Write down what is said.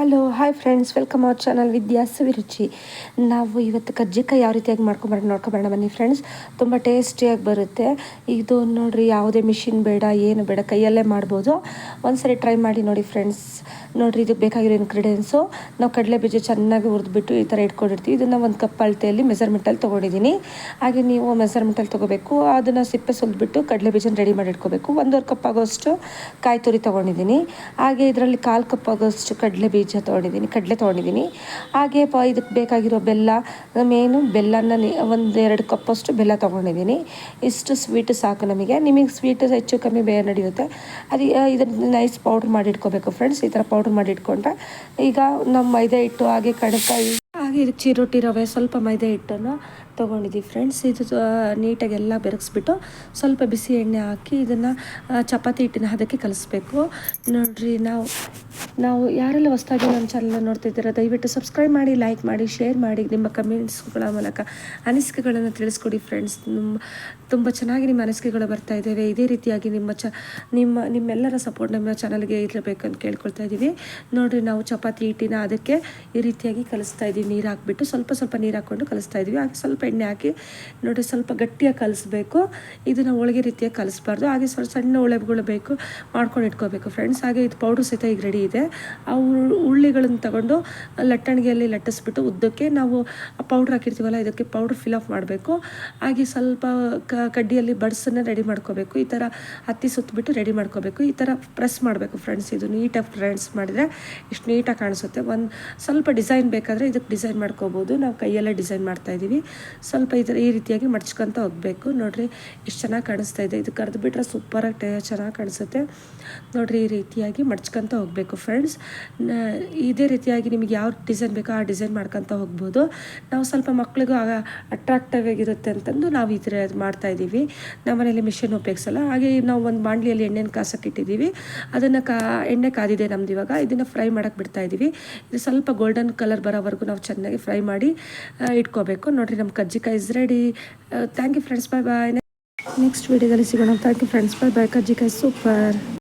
Hello hi friends welcome our channel Vidya Saviruchi ನಾವು ಇವತ್ತು ಕಜ್ಜಿಕಾಯಿ ಯಾವ ರೀತಿಯಾಗಿ ಮಾಡ್ಕೊಂಬರೋಣ ನೋಡ್ಕೊಬರೋಣ ಬನ್ನಿ ಫ್ರೆಂಡ್ಸ್ ತುಂಬ ಟೇಸ್ಟಿಯಾಗಿ ಬರುತ್ತೆ. ಇದು ನೋಡಿರಿ, ಯಾವುದೇ ಮಿಷಿನ್ ಬೇಡ, ಏನು ಬೇಡ, ಕೈಯಲ್ಲೇ ಮಾಡ್ಬೋದು. ಒಂದ್ಸರಿ ಟ್ರೈ ಮಾಡಿ ನೋಡಿ ಫ್ರೆಂಡ್ಸ್ ನೋಡಿರಿ ಇದಕ್ಕೆ ಬೇಕಾಗಿರೋ ಇನ್ಗ್ರೀಡಿಯೆಂಟ್ಸು ನಾವು ಕಡಲೆ ಬೀಜ ಚೆನ್ನಾಗಿ ಹುರಿದ್ಬಿಟ್ಟು ಈ ಥರ ಇಟ್ಕೊಂಡಿರ್ತೀವಿ. ಇದನ್ನು ಒಂದು ಕಪ್ ಅಳತೆಯಲ್ಲಿ ಮೆಸರ್ಮೆಂಟಲ್ಲಿ ತೊಗೊಂಡಿದ್ದೀನಿ. ಹಾಗೆ ನೀವು ಮೆಸರ್ಮೆಂಟಲ್ಲಿ ತೊಗೋಬೇಕು. ಅದನ್ನು ಸಿಪ್ಪೆ ಸುಲಿದ್ಬಿಟ್ಟು ಕಡಲೆ ಬೀಜನ ರೆಡಿ ಮಾಡಿ ಇಟ್ಕೋಬೇಕು. ಒಂದೂವರೆ ಕಪ್ ಆಗೋಷ್ಟು ಕಾಯಿ ತುರಿ ತೊಗೊಂಡಿದ್ದೀನಿ. ಹಾಗೆ ಇದರಲ್ಲಿ ಕಾಲು ಕಪ್ ಆಗೋಷ್ಟು ಕಡಲೆ ಬೀಜ ತೊಗೊಂಡಿದ್ದೀನಿ, ಕಡಲೆ ತೊಗೊಂಡಿದ್ದೀನಿ. ಹಾಗೆ ಪ, ಇದಕ್ಕೆ ಬೇಕಾಗಿರೋ ಬೆಲ್ಲ, ಮೇನು, ಬೆಲ್ಲನ ಒಂದು ಎರಡು ಕಪ್ಪಷ್ಟು ಬೆಲ್ಲ ತೊಗೊಂಡಿದ್ದೀನಿ. ಇಷ್ಟು ಸ್ವೀಟ್ ಸಾಕು ನಮಗೆ. ನಿಮಗೆ ಸ್ವೀಟ್ ಹೆಚ್ಚು ಕಮ್ಮಿ ಬೇರೆ ನಡೆಯುತ್ತೆ. ಅದು ಇದನ್ನು ನೈಸ್ ಪೌಡ್ರ್ ಮಾಡಿ ಇಟ್ಕೋಬೇಕು ಫ್ರೆಂಡ್ಸ್ ಈ ಥರ ಪೌಡ್ರ್ ಮಾಡಿ ಇಟ್ಕೊಂಡ್ರೆ ಈಗ ನಮ್ಮ ಮೈದಾ ಹಿಟ್ಟು, ಹಾಗೆ ಕಡಕಾಯಿ ಹಾಗೆ ಇದಕ್ಕೆ ಚಿರೋಟಿ ರವೆ ಸ್ವಲ್ಪ ಮೈದಾ ಹಿಟ್ಟನ್ನು ತೊಗೊಂಡಿದ್ದೀವಿ ಫ್ರೆಂಡ್ಸ್ ಇದು ನೀಟಾಗಿ ಎಲ್ಲ ಬೆರಗಿಸ್ಬಿಟ್ಟು ಸ್ವಲ್ಪ ಬಿಸಿ ಎಣ್ಣೆ ಹಾಕಿ ಇದನ್ನು ಚಪಾತಿ ಹಿಟ್ಟಿನ ಅದಕ್ಕೆ ಕಲಿಸ್ಬೇಕು. ನೋಡಿರಿ, ನಾವು ನಾವು ಯಾರೆಲ್ಲ ಹೊಸದಾಗಿ ನಮ್ಮ ಚಾನಲ್ ನೋಡ್ತಿದ್ದೀರಾ ದಯವಿಟ್ಟು ಸಬ್ಸ್ಕ್ರೈಬ್ ಮಾಡಿ ಲೈಕ್ ಮಾಡಿ ಶೇರ್ ಮಾಡಿ, ನಿಮ್ಮ ಕಮೆಂಟ್ಸ್ಗಳ ಮೂಲಕ ಅನಿಸಿಕೆಗಳನ್ನು ತಿಳಿಸ್ಕೊಡಿ ಫ್ರೆಂಡ್ಸ್ ನಿಮ್ಮ, ತುಂಬ ಚೆನ್ನಾಗಿ ನಿಮ್ಮ ಅನಿಸಿಕೆಗಳು ಬರ್ತಾ ಇದ್ದಾವೆ. ಇದೇ ರೀತಿಯಾಗಿ ನಿಮ್ಮ ಚ, ನಿಮ್ಮ, ನಿಮ್ಮೆಲ್ಲರ ಸಪೋರ್ಟ್ ನಮ್ಮ ಚಾನಲ್ಗೆ ಇರಬೇಕಂತ ಕೇಳ್ಕೊಳ್ತಾ ಇದ್ದೀವಿ. ನೋಡಿರಿ, ನಾವು ಚಪಾತಿ ಹಿಟ್ಟಿನ ಅದಕ್ಕೆ ಈ ರೀತಿಯಾಗಿ ಕಲಿಸ್ತಾ ಇದ್ದೀವಿ. ನೀರು ಹಾಕ್ಬಿಟ್ಟು ಸ್ವಲ್ಪ ಸ್ವಲ್ಪ ನೀರು ಹಾಕ್ಕೊಂಡು ಕಲಿಸ್ತಾ ಇದ್ದೀವಿ. ಹಾಗೆ ಸ್ವಲ್ಪ ಎಣ್ಣೆ ಹಾಕಿ ನೋಡಿ ಸ್ವಲ್ಪ ಗಟ್ಟಿಯಾಗಿ ಕಲಿಸ್ಬೇಕು. ಇದನ್ನು ಹೋಳಿಗೆ ರೀತಿಯಾಗಿ ಕಲಿಸ್ಬಾರ್ದು. ಹಾಗೆ ಸ್ವಲ್ಪ ಸಣ್ಣ ಉಳೆಗಳು ಬೇಕು, ಮಾಡ್ಕೊಂಡು ಇಟ್ಕೋಬೇಕು ಫ್ರೆಂಡ್ಸ್ ಹಾಗೆ ಇದು ಪೌಡ್ರ್ ಸಹಿತ ಈಗ ರೆಡಿ ಇದೆ. ಆ ಉಳ್ಳಿಗಳನ್ನು ತಗೊಂಡು ಲಟ್ಟಣಿಗೆಯಲ್ಲಿ ಲಟ್ಟಿಸ್ಬಿಟ್ಟು ಉದ್ದಕ್ಕೆ ನಾವು ಪೌಡ್ರ್ ಹಾಕಿರ್ತೀವಲ್ಲ, ಇದಕ್ಕೆ ಪೌಡ್ರ್ ಫಿಲ್ ಆಫ್ ಮಾಡಬೇಕು. ಹಾಗೆ ಸ್ವಲ್ಪ ಕಡ್ಡಿಯಲ್ಲಿ ಬಡ್ಸನ್ನು ರೆಡಿ ಮಾಡ್ಕೋಬೇಕು. ಈ ಥರ ಹತ್ತಿ ಸುತ್ತಬಿಟ್ಟು ರೆಡಿ ಮಾಡ್ಕೋಬೇಕು. ಈ ಥರ ಪ್ರೆಸ್ ಮಾಡಬೇಕು ಫ್ರೆಂಡ್ಸ್ ಇದು ನೀಟಾಗಿ ಫ್ರೆಂಡ್ಸ್ ಮಾಡಿದರೆ ಇಷ್ಟು ನೀಟಾಗಿ ಕಾಣಿಸುತ್ತೆ. ಒಂದು ಸ್ವಲ್ಪ ಡಿಸೈನ್ ಬೇಕಾದರೆ ಇದಕ್ಕೆ ಡಿಸೈನ್ ಮಾಡ್ಕೋಬೋದು. ನಾವು ಕೈಯಲ್ಲೇ ಡಿಸೈನ್ ಮಾಡ್ತಾ ಇದ್ದೀವಿ. ಸ್ವಲ್ಪ ಈ ಈ ರೀತಿಯಾಗಿ ಮಡ್ಚ್ಕೊತ ಹೋಗಬೇಕು. ನೋಡಿರಿ ಎಷ್ಟು ಚೆನ್ನಾಗಿ ಕಾಣಿಸ್ತಾ ಇದೆ. ಇದು ಕರೆದು ಬಿಟ್ಟರೆ ಸೂಪರಾಗಿ ಚೆನ್ನಾಗಿ ಕಾಣಿಸುತ್ತೆ. ನೋಡಿರಿ, ಈ ರೀತಿಯಾಗಿ ಮಡ್ಚ್ಕೊತ ಹೋಗಬೇಕು ಫ್ರೆಂಡ್ಸ್ ಇದೇ ರೀತಿಯಾಗಿ ನಿಮಗೆ ಯಾವ ಡಿಸೈನ್ ಬೇಕೋ ಆ ಡಿಸೈನ್ ಮಾಡ್ಕೊತ ಹೋಗ್ಬೋದು. ನಾವು ಸ್ವಲ್ಪ ಮಕ್ಳಿಗೂ ಅಟ್ರಾಕ್ಟಿವ್ ಆಗಿರುತ್ತೆ ಅಂತಂದು ನಾವು ಈ ಥರ ಮಾಡ್ತಾ ಇದ್ದೀವಿ. ನಮ್ಮ ಮನೇಲಿ ಮಿಷಿನ್ ಉಪಯೋಗಿಸಲ್ಲ. ಹಾಗೆ ನಾವು ಒಂದು ಬಾಣಲಿಯಲ್ಲಿ ಎಣ್ಣೆನ ಕಾಸಕ್ಕೆ ಇಟ್ಟಿದ್ದೀವಿ. ಅದನ್ನು ಕಾ, ಎಣ್ಣೆ ಕಾದಿದೆ ನಮ್ದು ಇವಾಗ. ಇದನ್ನು ಫ್ರೈ ಮಾಡೋಕ್ಕೆ ಬಿಡ್ತಾ ಇದ್ದೀವಿ. ಇದು ಸ್ವಲ್ಪ ಗೋಲ್ಡನ್ ಕಲರ್ ಬರೋವರೆಗೂ ನಾವು ಚೆನ್ನಾಗಿ ಫ್ರೈ ಮಾಡಿ ಇಟ್ಕೋಬೇಕು. ನೋಡಿರಿ ನಮ್ಮ kajjikayi is ready thank you friends bye bye next ವೀಡಿಯೋದಲ್ಲಿ ಸಿಗೋಣ. Thank you friends bye bye ಕಜ್ಜಿಕಾಯಿ super